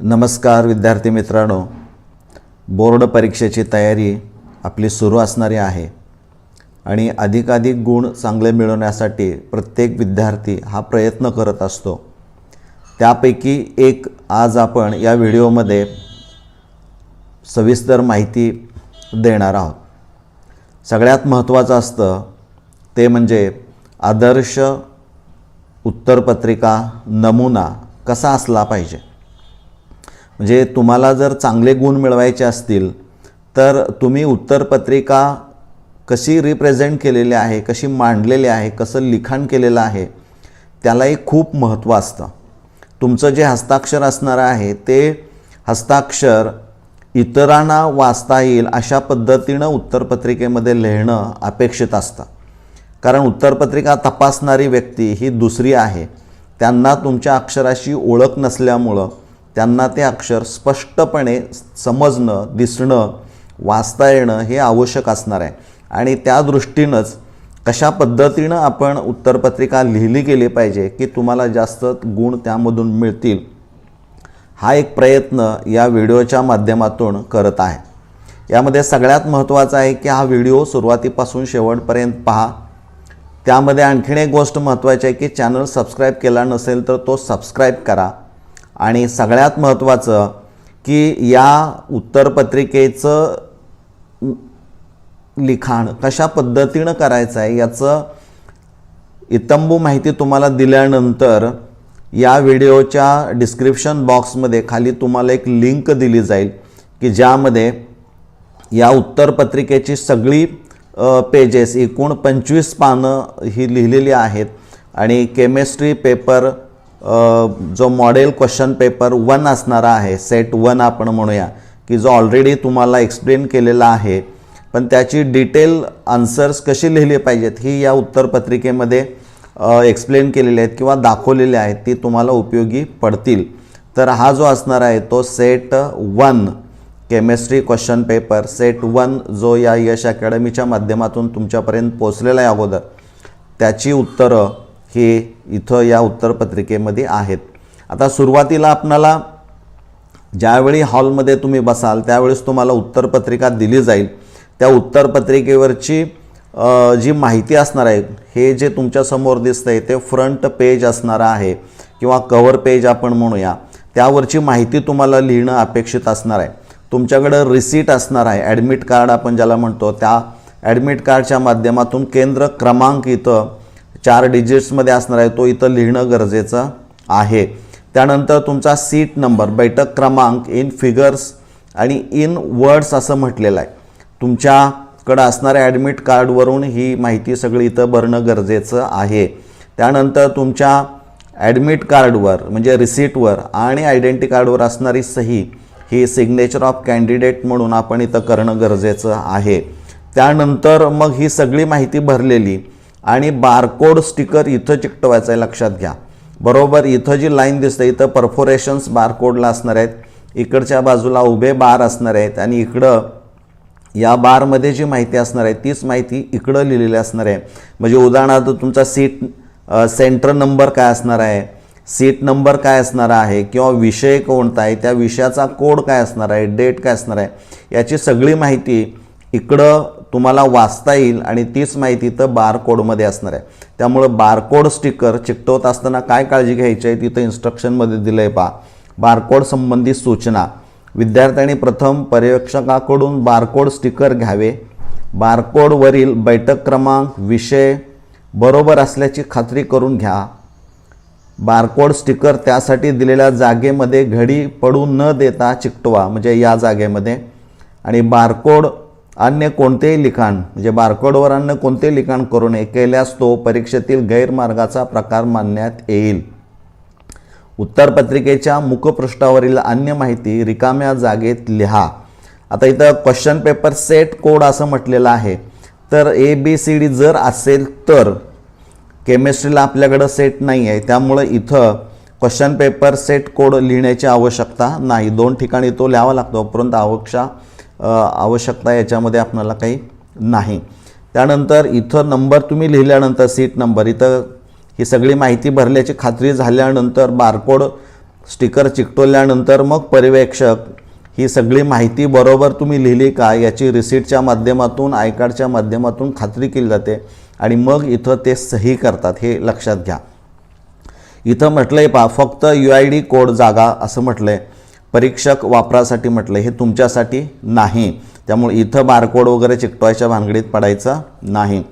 नमस्कार विद्यार्थी मित्रांनो. बोर्ड परीक्षेची तयारी आपली सुरू असणारी आहे. आणि अधिकाधिक गुण चांगले मिळवण्यासाठी प्रत्येक विद्यार्थी हा प्रयत्न करत असतो. त्यापैकी एक आज आपण या व्हिडिओमध्ये सविस्तर माहिती देणार आहोत. सगळ्यात महत्त्वाचं असतं ते म्हणजे आदर्श उत्तरपत्रिका नमुना कसा असला पाहिजे? म्हणजे तुम्हाला जर चांगले गुण मिळवायचे असतील तर तुम्ही उत्तरपत्रिका कशी रिप्रेझेंट केलेली आहे कशी मांडलेली आहे कसं लिखाण केलेलं आहे त्यालाही खूप महत्त्व असतं. तुमचं जे हस्ताक्षर असणार आहे ते हस्ताक्षर इतरांना वाचता येईल अशा पद्धतीनं उत्तरपत्रिकेमध्ये लिहिणं अपेक्षित असतं. कारण उत्तरपत्रिका तपासणारी व्यक्ती ही दुसरी आहे. त्यांना तुमच्या अक्षराशी ओळख नसल्यामुळं त्यांना ते अक्षर स्पष्टपणे समजणं दिसणं वाचता येणं हे आवश्यक असणार आहे. आणि त्या दृष्टीनंच कशा पद्धतीनं आपण उत्तरपत्रिका लिहिली गेली पाहिजे की तुम्हाला जास्त गुण त्यामधून मिळतील हा एक प्रयत्न या व्हिडिओच्या माध्यमातून करत आहे. यामध्ये सगळ्यात महत्त्वाचं आहे की हा व्हिडिओ सुरुवातीपासून शेवटपर्यंत पहा. त्यामध्ये आणखीन एक गोष्ट महत्त्वाची आहे की चॅनल सबस्क्राईब केला नसेल तर तो सबस्क्राईब करा. आणि सगळ्यात महत्त्वाचं की या उत्तरपत्रिकेचं लिखाण कशा पद्धतीनं करायचं आहे याचं इतंबू माहिती तुम्हाला दिल्यानंतर या व्हिडिओच्या डिस्क्रिप्शन बॉक्समध्ये खाली तुम्हाला एक लिंक दिली जाईल की ज्यामध्ये या उत्तरपत्रिकेची सगळी पेजेस एकूण पंचवीस पानं ही लिहिलेली आहेत आणि केमिस्ट्री पेपर जो मॉडेल क्वेश्चन पेपर वन असणारा आहे सेट वन आपण म्हणूया की जो ऑलरेडी तुम्हाला एक्सप्लेन केलेला आहे पण त्याची डिटेल आन्सर्स कशी लिहिली पाहिजेत ही या उत्तरपत्रिकेमध्ये एक्सप्लेन केलेले आहेत किंवा दाखवलेले आहेत ती तुम्हाला उपयोगी पडतील. तर हा जो असणार आहे तो set one chemistry question paper set one जो या यश अकॅडमीच्या माध्यमातून तुमच्यापर्यंत पोचलेला आहे अगोदर त्याची उत्तरं हे इथं या उत्तरपत्रिकेमध्ये आहेत. आता सुरुवातीला आपणाला ज्यावेळी हॉलमध्ये तुम्ही बसाल त्यावेळेस तुम्हाला उत्तरपत्रिका दिली जाईल. त्या उत्तरपत्रिकेवरची जी माहिती असणार आहे हे जे तुमच्यासमोर दिसतं आहे ते फ्रंट पेज असणार आहे किंवा कवर पेज आपण म्हणूया. त्यावरची माहिती तुम्हाला लिहिणं अपेक्षित असणार आहे. तुमच्याकडं रिसीट असणार आहे ॲडमिट कार्ड आपण ज्याला म्हणतो त्या ॲडमिट कार्डच्या माध्यमातून केंद्र क्रमांक इथं चार डिजिट्समध्ये असणार आहे. तो इथं लिहिणं गरजेचं आहे. त्यानंतर तुमचा सीट नंबर बैठक क्रमांक इन फिगर्स आणि इन वर्ड्स असं म्हटलेलं आहे. तुमच्याकडं असणाऱ्या ॲडमिट कार्डवरून ही माहिती सगळी इथं भरणं गरजेचं आहे. त्यानंतर तुमच्या ॲडमिट कार्डवर म्हणजे रिसीटवर आणि आयडेंटी कार्डवर असणारी सही ही सिग्नेचर ऑफ कॅन्डिडेट म्हणून आपण इथं करणं गरजेचं आहे. त्यानंतर मग ही सगळी माहिती भरलेली आणि बारकोड स्टिकर इथं चिकटवायचं आहे लक्षात घ्या. बरोबर इथं जी लाईन दिसते इथं परफोरेशन्स बारकोडला असणार आहेत. इकडच्या बाजूला उभे बार असणार आहेत आणि इकडं या बारमध्ये जी माहिती असणार आहे तीच माहिती इकडं लिहिलेली असणार आहे. म्हणजे उदाहरणार्थ तुमचा सीट सेंटर नंबर काय असणार आहे? सीट नंबर काय असणार आहे? किंवा विषय कोणता आहे? त्या विषयाचा कोड काय असणार आहे? डेट काय असणार आहे? याची सगळी माहिती इकडं तुम्हाला वाचता येईल आणि तीच माहिती तर बारकोडमध्ये असणार आहे. त्यामुळं बारकोड स्टिकर चिकटवत असताना काय काळजी घ्यायची आहे? तिथं इन्स्ट्रक्शनमध्ये दिलं आहे पहा. बारकोड संबंधित सूचना. विद्यार्थ्यांनी प्रथम पर्यवेक्षकाकडून बारकोड स्टिकर घ्यावे. बारकोडवरील बैठक क्रमांक विषय बरोबर असल्याची खात्री करून घ्या. बारकोड स्टिकर त्यासाठी दिलेल्या जागेमध्ये घडी पडू न देता चिकटवा म्हणजे या जागेमध्ये. आणि बारकोड अन्य कोणतेही लिखाण म्हणजे बारकोडवर अन्य कोणतेही लिखाण करू नये केल्यास तो परीक्षेतील गैरमार्गाचा प्रकार मानण्यात येईल. उत्तरपत्रिकेच्या मुखपृष्ठावरील अन्य माहिती रिकाम्या जागेत लिहा. आता इथं क्वेश्चन पेपर सेट कोड असं म्हटलेलं आहे. तर ए बी सी डी जर असेल तर केमिस्ट्रीला आपल्याकडं सेट नाही आहे त्यामुळं इथं क्वेश्चन पेपर सेट कोड लिहिण्याची आवश्यकता नाही. दोन ठिकाणी तो लिहावा लागतो. परंतु आवश्यक आवश्यकता याच्यामध्ये आपणाला काही नाही. त्यानंतर इथं नंबर तुम्ही लिहिल्यानंतर सीट नंबर इथं ही सगळी माहिती भरल्याची खात्री झाल्यानंतर बारकोड स्टिकर चिकटवल्यानंतर मग पर्यवेक्षक ही सगळी माहिती बरोबर तुम्ही लिहिली का याची रिसिटच्या माध्यमातून आय कार्डच्या माध्यमातून खात्री केली जाते आणि मग इथं ते सही करतात हे लक्षात घ्या. इथं म्हटलं आहे पहा फक्त यू आय डी कोड जागा असं म्हटलं आहे परीक्षक वापरासाठी म्हटलं हे तुमच्यासाठी नाही. त्यामुळे इथं बारकोड वगैरे चिकटवायच्या भानगडीत पडायचं नाही.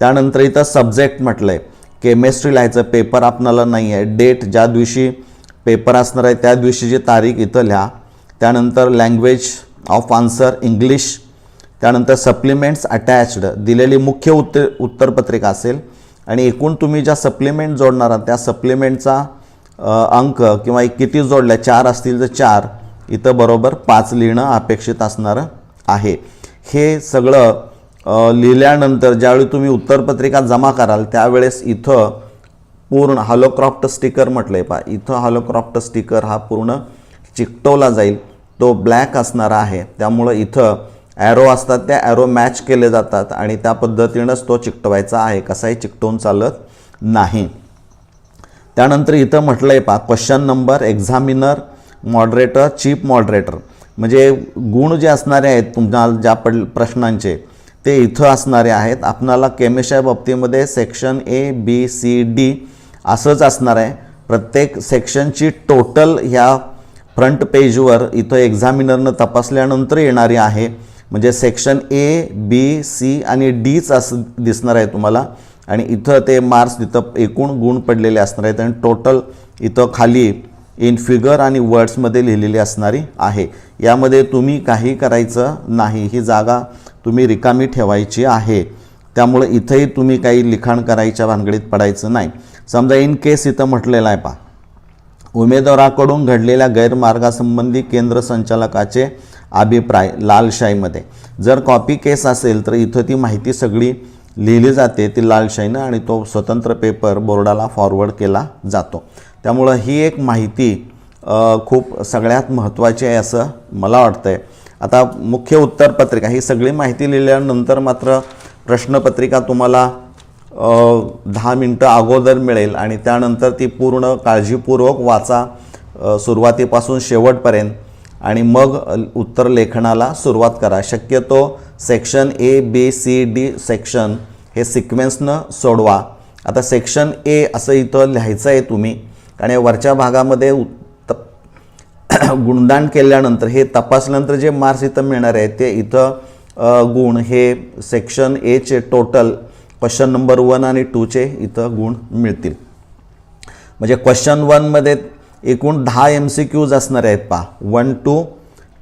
त्यानंतर इथं सब्जेक्ट म्हटलं आहे केमिस्ट्री लिहायचं पेपर आपणाला नाही आहे डेट ज्या दिवशी पेपर असणार आहे त्या दिवशीची तारीख इथं लिहा. त्यानंतर लँग्वेज ऑफ आन्सर इंग्लिश त्यानंतर सप्लिमेंट्स अटॅच्ड दिलेली मुख्य उत्तर उत्तरपत्रिका असेल. आणि एकूण तुम्ही ज्या सप्लिमेंट जोडणार आहात त्या सप्लिमेंटचा अंक किंवा एक किती जोडल्या चार असतील तर चार. इथं बरोबर पाच लिहिणं अपेक्षित असणारं आहे. हे सगळं लिहिल्यानंतर ज्यावेळी तुम्ही उत्तरपत्रिका जमा कराल त्यावेळेस इथं पूर्ण हॉलोक्रॉफ्ट स्टिकर म्हटलं आहे पा इथं हॉलोक्रॉफ्ट स्टिकर हा पूर्ण चिकटवला जाईल. तो ब्लॅक असणारा आहे. त्यामुळं इथं ॲरो असतात त्या ॲरो मॅच केले जातात आणि त्या पद्धतीनंच तो चिकटवायचा आहे. कसाही चिकटवून चालत नाही. त्यानंतर इथं म्हटलं आहे पा question number examiner moderator chief moderator म्हणजे गुण जे असणारे आहेत तुम्हाला ज्या पड प्रश्नांचे ते इथं असणारे आहेत. आपणाला केमिस्ट्रीच्या बाबतीमध्ये section A B C D असंच असणार आहे. प्रत्येक सेक्शनची टोटल ह्या फ्रंट पेजवर इथं एक्झामिनरनं तपासल्यानंतर येणारी आहे. म्हणजे सेक्शन ए बी सी आणि डीच असं दिसणार आहे तुम्हाला. आणि इथं ते मार्क्स तिथं एकूण गुण पडलेले असणार आहेत आणि टोटल इथं खाली इन फिगर आणि वर्ड्समध्ये लिहिलेली असणारी आहे. यामध्ये तुम्ही काही करायचं नाही. ही जागा तुम्ही रिकामी ठेवायची आहे. त्यामुळे इथंही तुम्ही काही लिखाण करायच्या भानगडीत पडायचं नाही. समजा इन केस इथं म्हटलेलं आहे पा उमेदवाराकडून घडलेल्या गैरमार्गासंबंधी केंद्र संचालकाचे अभिप्राय लालशाहीमध्ये. जर कॉपी केस असेल तर इथं ती माहिती सगळी लिहिली जाते ती लालशाहीनं आणि तो स्वतंत्र पेपर बोर्डाला फॉरवर्ड केला जातो. त्यामुळं ही एक माहिती खूप सगळ्यात महत्त्वाची आहे असं मला वाटतं आहे आता मुख्य उत्तरपत्रिका ही सगळी माहिती लिहिल्यानंतर मात्र प्रश्नपत्रिका तुम्हाला दहा मिनटं अगोदर मिळेल आणि त्यानंतर ती पूर्ण काळजीपूर्वक वाचा सुरुवातीपासून शेवटपर्यंत. आणि मग उत्तर लेखनाला सुरुवात करा. शक्यतो section A B C D section हे सिक्वेन्सनं सोडवा. आता सेक्शन ए असं इथं लिहायचं आहे तुम्ही आणि वरच्या भागामध्ये गुणदान केल्यानंतर हे तपासल्यानंतर जे मार्क्स इथं मिळणार आहे ते इथं गुण हे सेक्शन एचे टोटल क्वेश्चन नंबर वन आणि टूचे इथं गुण मिळतील. म्हणजे क्वेश्चन वनमध्ये एकूण दहा एम सी क्यूज असणार आहेत पा वन टू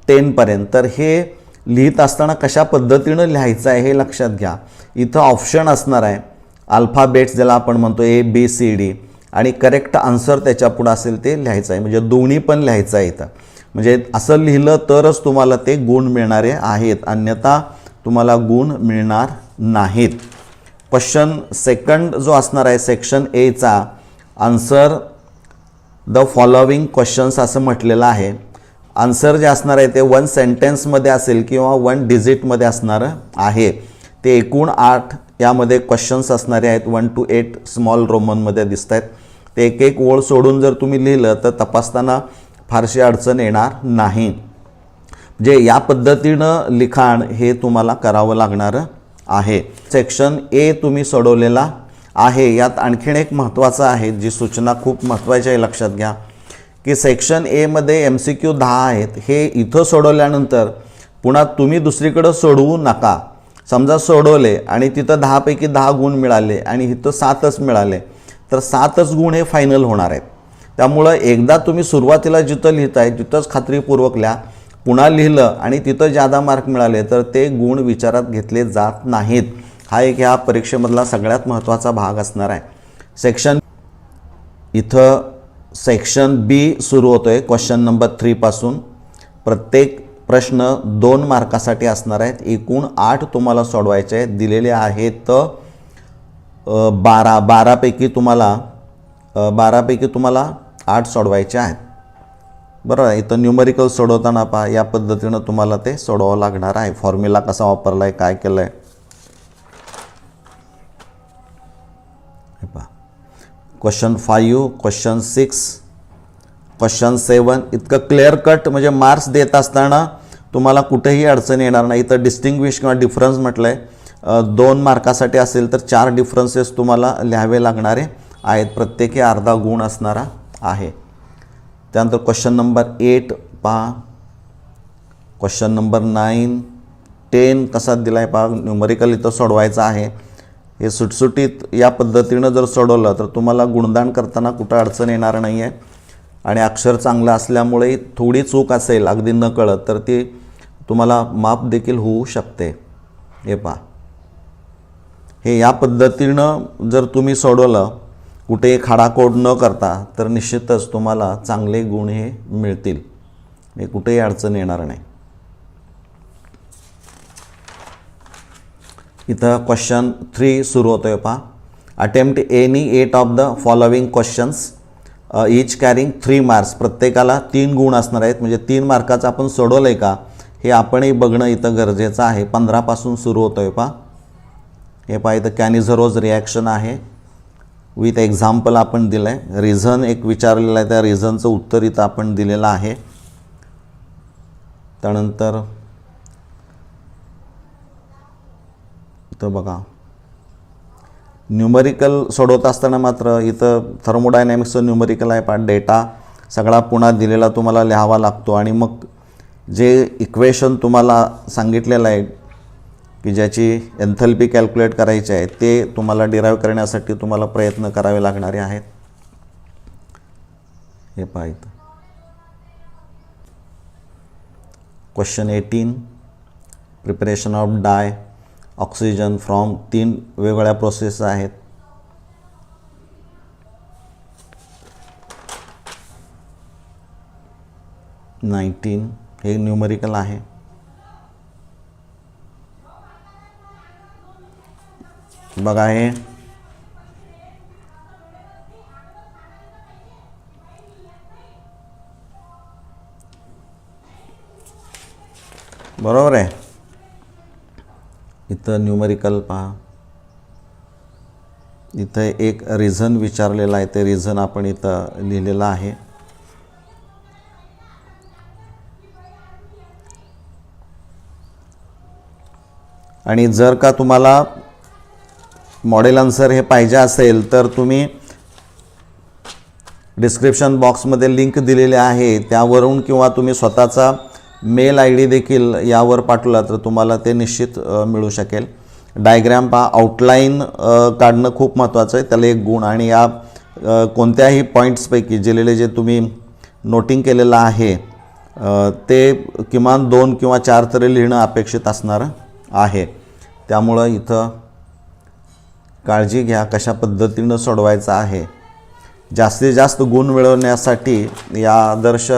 टेनपर्यंत तर हे लिहित असताना कशा पद्धतीनं लिहायचं आहे हे लक्षात घ्या. इथं ऑप्शन असणार आहे. अल्फाबेट्स ज्याला आपण म्हणतो ए बी सी डी आणि करेक्ट आन्सर त्याच्यापुढं असेल ते लिहायचं आहे. म्हणजे दोन्ही पण लिहायचं आहे इथं. म्हणजे असं लिहिलं तरच तुम्हाला ते गुण मिळणारे आहेत. अन्यथा तुम्हाला गुण मिळणार नाहीत. क्वेश्चन सेकंड जो असणार आहे सेक्शन एचा आन्सर द फॉलोविंग क्वेश्चन्स असं म्हटलेलं आहे. आन्सर जे असणार आहे ते वन सेंटेन्समध्ये असेल किंवा वन डिजिटमध्ये असणारं आहे. ते एकूण आठ यामध्ये क्वेश्चन्स असणारे आहेत. वन टू एट स्मॉल रोमनमध्ये दिसत आहेत ते एक एक ओळ सोडून जर तुम्ही लिहिलं तर तपासताना फारशी अडचण येणार नाही. जे या पद्धतीनं लिखाण हे तुम्हाला करावं लागणारं आहे. सेक्शन ए तुम्ही सोडवलेला आहे. यात आणखीन एक महत्त्वाचं आहे जी सूचना खूप महत्त्वाची आहे लक्षात घ्या. की सेक्शन एमध्ये एम सी क्यू दहा आहेत. हे इथं सोडवल्यानंतर पुन्हा तुम्ही दुसरीकडं सोडवू नका. समजा सोडवले आणि तिथं दहापैकी दहा गुण मिळाले आणि इथं सातच मिळाले तर सातच गुण हे फायनल होणार आहेत. त्यामुळं एकदा तुम्ही सुरुवातीला जिथं लिहिताय तिथंच खात्रीपूर्वक लिहा. पुन्हा लिहिलं आणि तिथं जादा मार्क मिळाले तर ते गुण विचारात घेतले जात नाहीत. हा एक ह्या परीक्षेमधला सगळ्यात महत्त्वाचा भाग असणार आहे. सेक्शन इथं सेक्शन बी सुरू होतो आहे क्वेश्चन नंबर थ्रीपासून प्रत्येक प्रश्न दोन मार्कासाठी असणार आहेत. एकूण आठ तुम्हाला सोडवायचे आहेत. दिलेले आहेत बारा. बारापैकी तुम्हाला बारापैकी तुम्हाला आठ सोडवायचे आहेत. बरं इथं न्यूमरिकल सोडवताना पहा. या पद्धतीनं तुम्हाला ते सोडवावं लागणार आहे. फॉर्म्युला कसा वापरला आहे काय केलं आहे पहा question five question six question seven इतकं क्लिअर कट म्हणजे मार्क्स देत असताना तुम्हाला कुठेही अडचण येणार नाही. इथं डिस्टिंग्विश किंवा डिफरन्स म्हटलं आहे दोन मार्कासाठी असेल तर चार डिफरन्सेस तुम्हाला लिहावे लागणारे आहेत. प्रत्येकी अर्धा गुण असणारा आहे. त्यानंतर क्वेश्चन नंबर एट पहा. क्वेश्चन नंबर नाईन टेन कसा दिला आहे पहा. न्युमरिकल इथं सोडवायचा आहे. हे सुटसुटीत या पद्धतीनं जर सोडवलं तर तुम्हाला गुणदान करताना कुठं अडचण येणार नाही आहे आणि अक्षर चांगलं असल्यामुळे थोडी चूक असेल अगदी न कळत तर ती तुम्हाला माप देखील होऊ शकते. हे पहा. हे या पद्धतीनं जर तुम्ही सोडवलं कुठे खाडाकोड न करता तर निश्चितच तुम्हाला चांगले गुण हे मिळतील. हे कुठेही अडचण येणार नाही. इथं क्वेश्चन थ्री सुरू होतो आहे पहा attempt any eight of the following questions each carrying three marks प्रत्येकाला तीन गुण असणार आहेत. म्हणजे तीन मार्काचं आपण सोडवलं आहे का? हे आपणही बघणं इथं गरजेचं आहे. पंधरापासून सुरू होतो आहे पहा. हे पहा इथं कॅनिझरोज रिॲक्शन आहे. विथ एक्झाम्पल आपण दिलं आहे रिझन एक विचारलेलं आहे. त्या रिझनचं उत्तर इथं आपण दिलेलं आहे. त्यानंतर इथं बघा. न्यूमरिकल सोडवत असताना मात्र इथं थर्मोडायनॅमिक्सचं न्यूमरिकल आहे पहा डेटा सगळा पुन्हा दिलेला तुम्हाला लिहावा लागतो. आणि मग जे इक्वेशन तुम्हाला सांगितलेलं आहे की ज्याची एन्थल्पी कॅल्क्युलेट करायची आहे ते तुम्हाला डिराईव्ह करण्यासाठी तुम्हाला प्रयत्न करावे लागणारे आहेत. हे पहा इथं. Question eighteen preparation of dioxygen from तीन वेगवेगळ्या प्रोसेस आहेत. नाईन्टीन हे न्यूमरिकल आहे. बघा हे. बरोबर आहे. इथं न्यूमरिकल पहा. इथं एक रिझन विचारलेलं आहे ते रिझन आपण इथं लिहिलेलं आहे. आणि जर का तुम्हाला मॉडेल आन्सर हे पाहिजे असेल तर तुम्ही डिस्क्रिप्शन बॉक्समध्ये लिंक दिलेली आहे त्यावरून किंवा तुम्ही स्वतःचा मेल आय डी देखील यावर पाठवला तर तुम्हाला ते निश्चित मिळू शकेल. डायग्रॅम पहा आउटलाईन काढणं खूप महत्त्वाचं आहे. त्याला एक गुण आणि या कोणत्याही पॉईंट्सपैकी दिलेले जे तुम्ही नोटिंग केलेलं आहे ते किमान दोन किंवा चार तरी लिहिणं अपेक्षित असणार आहे. त्यामुळं इथं काळजी घ्या कशा पद्धतीनं सोडवायचं आहे. जास्तीत जास्त गुण मिळवण्यासाठी या आदर्श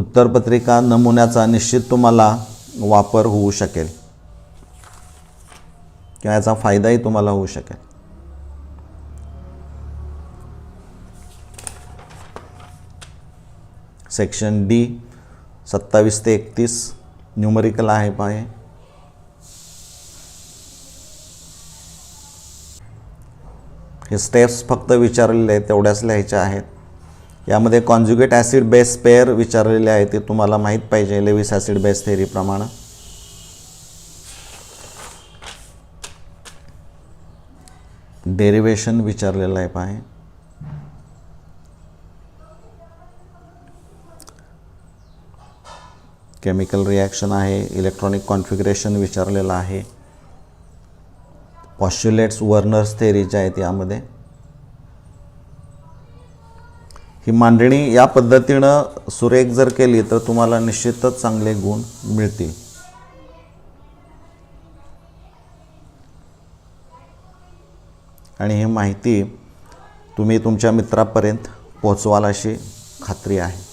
उत्तरपत्रिका नमुन्याचा निश्चित तुम्हाला वापर होऊ शकेल. किंवा याचा फायदाही तुम्हाला होऊ शकेल. सेक्शन डी सत्तावीस ते एकतीस न्यूमरिकल आहे पाय. हे स्टेप्स फक्त विचारलेले आहेत तेवढ्याच लिहायच्या आहेत. यामध्ये कॉन्ज्युगेट ॲसिड बेस पेअर विचारलेले आहे ते तुम्हाला माहीत पाहिजे लेविस ॲसिड बेस थेरीप्रमाणे डेरिवेशन विचारलेलं आहे पाहे केमिकल रिॲक्शन आहे इलेक्ट्रॉनिक कॉन्फिगरेशन विचारलेलं आहे. पॉश्युलेट्स वर्नर्स थेरी जे आहेत यामध्ये. ही मांडणी या पद्धतीनं सुरेख जर केली तर तुम्हाला निश्चितच चांगले गुण मिळतील. आणि ही माहिती तुम्ही तुमच्या मित्रापर्यंत पोचवाल अशी खात्री आहे.